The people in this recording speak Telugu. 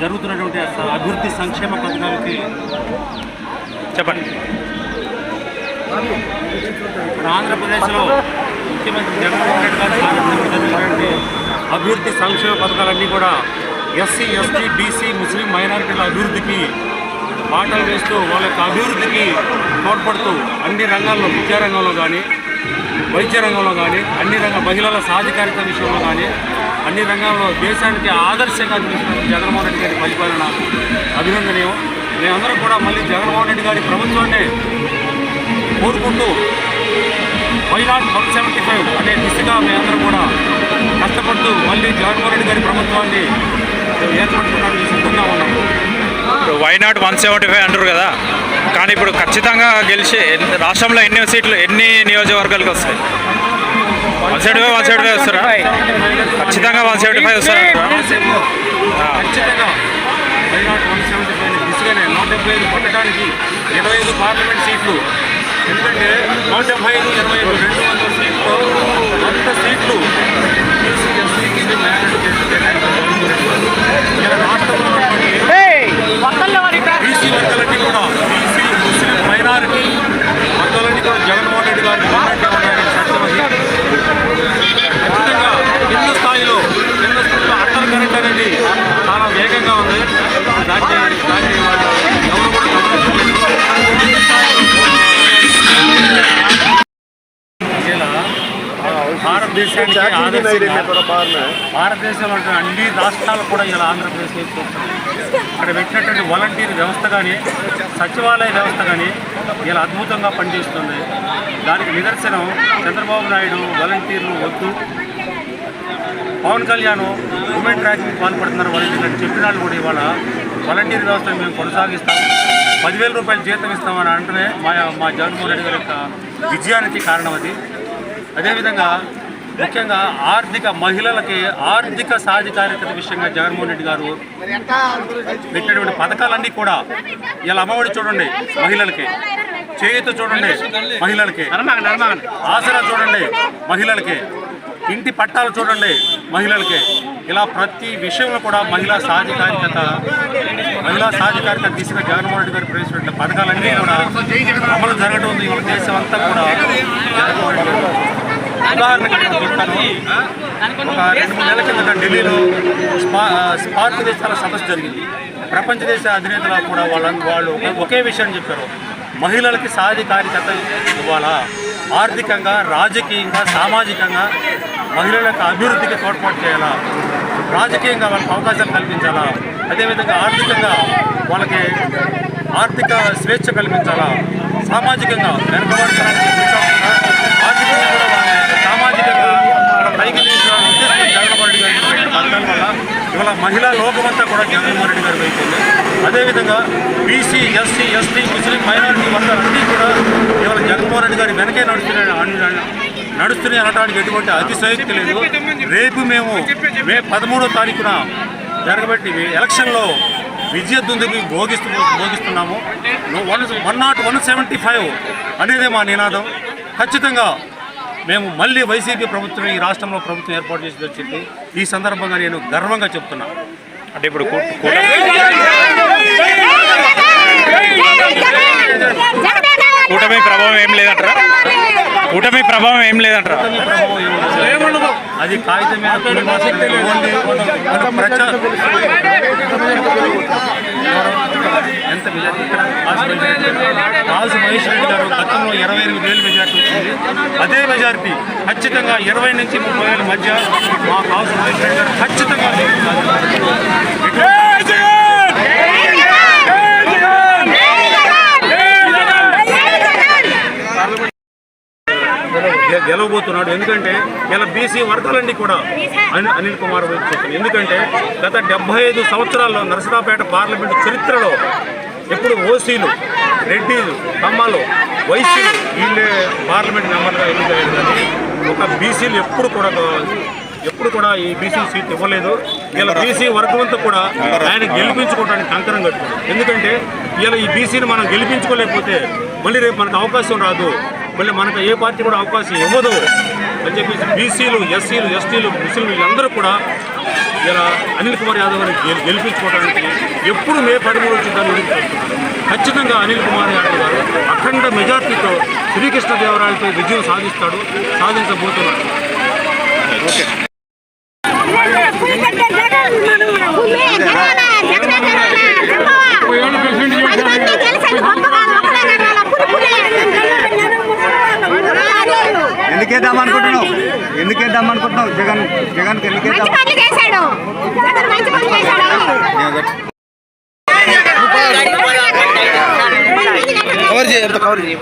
జరుగుతున్నటువంటి అభివృద్ధి సంక్షేమ పథకాలకి చెప్పండి. ఆంధ్రప్రదేశ్లో ముఖ్యమంత్రి జగన్మోహన్ రెడ్డి గారు ప్రారంభించినటువంటి అభివృద్ధి సంక్షేమ పథకాలన్నీ కూడా ఎస్సీ ఎస్టీ బీసీ ముస్లిం మైనారిటీల అభివృద్ధికి పాటలు వేస్తూ వాళ్ళ యొక్క అభివృద్ధికి తోడ్పడుతూ అన్ని రంగాల్లో విద్యారంగంలో కానీ వైద్య రంగంలో కానీ అన్ని రంగ మహిళల సాధికారిత విషయంలో కానీ అన్ని రంగాల్లో దేశానికి ఆదర్శంగా నిలిచిన జగన్మోహన్ రెడ్డి గారి పరిపాలన అభినందనీయం. మేమందరం కూడా మళ్ళీ జగన్మోహన్ రెడ్డి గారి ప్రభుత్వాన్ని కోరుకుంటూ వైనాట్ వన్ సెవెంటీ ఫైవ్ అనే దిశగా మేమందరం కూడా కష్టపడుతూ మళ్ళీ జగన్మోహన్ రెడ్డి గారి ప్రభుత్వాన్ని ఏర్పడుతున్నట్టు సిద్ధంగా ఉన్నాము ఇప్పుడు వైనాట్ వన్ సెవెంటీ ఫైవ్ అంటారు కదా? కానీ ఇప్పుడు ఖచ్చితంగా గెలిచి ఎన్ని- రాష్ట్రంలో ఎన్ని సీట్లు ఎన్ని నియోజకవర్గాలకు వస్తాయి? One seventy five one seventy five వస్తారా? ఖచ్చితంగా వన్ సెవెంటీ ఫైవ్ వస్తారా? నూట డెబ్బై ఐదు కొట్టడానికి ఇరవై ఐదు పార్లమెంట్ సీట్లు ఎందుకంటే నూట డెబ్బై ఐదు ఇరవై ఐదు రెండు వందల సీట్లు అంత సీట్లు భారతదేశానికి ఆదర్శంగా భారతదేశంలో అన్ని రాష్ట్రాలు కూడా ఇలా ఆంధ్రప్రదేశ్ ఇక్కడ పెట్టినటువంటి వాలంటీర్ వ్యవస్థ కానీ సచివాలయ వ్యవస్థ కానీ ఇలా అద్భుతంగా పనిచేస్తుంది. దానికి నిదర్శనం చంద్రబాబు నాయుడు వాలంటీర్లు వద్దు. పవన్ కళ్యాణ్ ఉమెన్ ట్రాకింగ్ పాల్పడుతున్నారు వాలంటీర్లు అని చెప్పిన వాళ్ళు కూడా ఇవాళ వాలంటీర్ వ్యవస్థను మేము కొనసాగిస్తాం. పదివేల రూపాయలు జీతం ఇస్తామని అంటేనే మా మా జగన్మోహన్ రెడ్డి గారి యొక్క విజయానికి కారణం అది. అదేవిధంగా ముఖ్యంగా ఆర్థిక మహిళలకి ఆర్థిక సాధికారికత విషయంగా జగన్మోహన్ రెడ్డి గారు పెట్టినటువంటి పథకాలన్నీ కూడా ఇలా అమ్మఒడి చూడండి మహిళలకి చేయుత చూడండి మహిళలకి ఆసరా చూడండి మహిళలకి ఇంటి పట్టాలు చూడండి మహిళలకి. ఇలా ప్రతి విషయంలో కూడా మహిళా సాధికారికత మహిళా సాధికారికత దిశగా జగన్మోహన్ రెడ్డి గారు ప్రవేశపెట్టిన పథకాలన్నీ కూడా అమలు జరగడం దేశం అంతా కూడా జగన్మోహన్ రెడ్డి గారు ఉదాహరణకి నేను చెప్తాను ఒక రెండు మూడు నెలల కిందట ఢిల్లీలో స్పా స్పార్క్ దేశాల సదస్సు జరిగింది ప్రపంచ దేశ అధినేతలు కూడా వాళ్ళ వాళ్ళు ఒకే- విషయం చెప్పారు మహిళలకి సాధికారికత ఇవ్వాలా ఆర్థికంగా రాజకీయంగా సామాజికంగా మహిళల యొక్క అభివృద్ధికి తోడ్పాటు చేయాలా రాజకీయంగా వాళ్ళకి అవకాశాలు కల్పించాలా అదేవిధంగా ఆర్థికంగా వాళ్ళకి ఆర్థిక స్వేచ్ఛ కల్పించాలా? సామాజికంగా వెనుకబడతానికి గురికాకుండా ఆర్థికంగా కూడా వాళ్ళని సామాజికంగా వాళ్ళ పైకి తీసుకురావాలని ఉద్దేశంతో జగన్మోహన్ రెడ్డి గారు పెట్టిన పథకాల వల్ల ఇవాళ మహిళా లోకమంతా కూడా జగన్మోహన్ రెడ్డి గారు అదేవిధంగా B C S C S T Muslim minority వర్గాలన్నీ కూడా ఇవాళ జగన్మోహన్ రెడ్డి గారి వెనకే నడుస్తున్నాయి నడుస్తున్నాయి అనడానికి ఎటువంటి అతిశయక్తి లేదు. రేపు మేము మే పదమూడో తారీఖున జరగబెట్టి ఎలక్షన్లో విజయ భోగిస్తు భోగిస్తున్నాము. One one not one seventy five అనేదే మా నినాదం. ఖచ్చితంగా మేము మళ్ళీ వైసీపీ ప్రభుత్వం ఈ రాష్ట్రంలో ప్రభుత్వం ఏర్పాటు చేసి వచ్చింది ఈ సందర్భంగా నేను గర్వంగా చెప్తున్నా అంటే ఇప్పుడు కూటమి ప్రభావం ఏం లేదంటారా? కూటమి ప్రభావం ఏం లేదంటారా? ప్రభావం అది కాగితం ఎంత మెజార్టీ మహేష్ రెడ్డి గారు గతంలో ఇరవై ఎనిమిది వేలు మెజార్టీ వచ్చింది. అదే మెజార్టీ ఖచ్చితంగా ఇరవై నుంచి ముప్పై వేల మధ్య మా కాసు మహేష్ రెడ్డి గారు ఖచ్చితంగా ఉన్నాడు ఎందుకంటే ఇలా బీసీ వర్గాలన్నీ కూడా అని అనిల్ కుమార్ చెప్పింది ఎందుకంటే గత డెబ్బై ఐదు సంవత్సరాల్లో నరసరావుపేట పార్లమెంటు చరిత్రలో ఎప్పుడు ఓసీలు రెడ్డిలు కమ్మలు వైసీలు వీళ్ళే పార్లమెంట్ మెంబర్గా ఎన్నికయ్యారు ఒక బీసీలు ఎప్పుడు కూడా ఎప్పుడు కూడా ఈ బీసీ సీట్ ఇవ్వలేదు. ఇలా బీసీ వర్గం అంతా కూడా ఆయన గెలిపించుకోవడానికి కంకరం కట్టుకుంది. ఎందుకంటే ఇలా ఈ బీసీని మనం గెలిపించుకోలేకపోతే మళ్ళీ రేపు మనకు అవకాశం రాదు. మళ్ళీ మనకు ఏ పార్టీ కూడా అవకాశం ఇవ్వదు. అని చెప్పేసి బీసీలు ఎస్సీలు ఎస్టీలు ముస్లింలు వీళ్ళందరూ కూడా ఇలా అనిల్ కుమార్ యాదవ్ గారిని గెల్- గెలిపించుకోవడానికి ఎప్పుడు మే పదమూడు వచ్చిందని ఎదురు చూస్తున్నారు ఖచ్చితంగా అనిల్ కుమార్ యాదవ్ గారు అఖండ మెజార్టీతో శ్రీకృష్ణదేవరాయలపై విజయం సాధిస్తాడు సాధించబోతున్నాడు ఎందుకేద్దాం అనుకుంటున్నావు? ఎందుకేద్దాం అనుకుంటున్నావు? జగన్ జగన్ ఎందుకేద్దాం? కవర్ చేయ కవర్ చేయ?